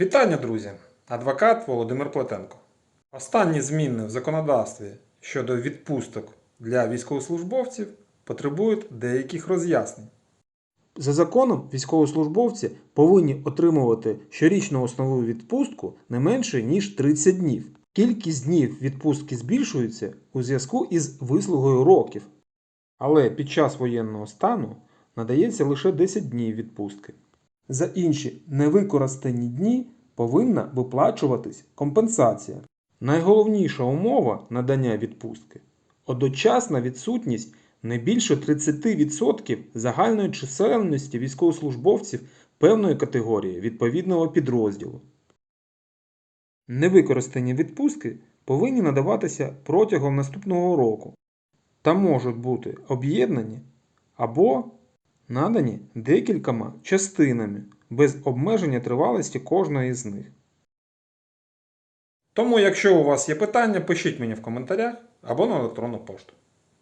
Вітання, друзі! Адвокат Володимир Плетенко. Останні зміни в законодавстві щодо відпусток для військовослужбовців потребують деяких роз'яснень. За законом військовослужбовці повинні отримувати щорічну основну відпустку не менше ніж 30 днів. Кількість днів відпустки збільшується у зв'язку із вислугою років. Але під час воєнного стану надається лише 10 днів відпустки. За інші невикористані дні повинна виплачуватись компенсація. Найголовніша умова надання відпустки одночасна відсутність не більше 30% загальної чисельності військовослужбовців певної категорії відповідного підрозділу. Невикористані відпустки повинні надаватися протягом наступного року та можуть бути об'єднані або надані декількома частинами без обмеження тривалості кожної з них. Тому, якщо у вас є питання, пишіть мені в коментарях або на електронну пошту.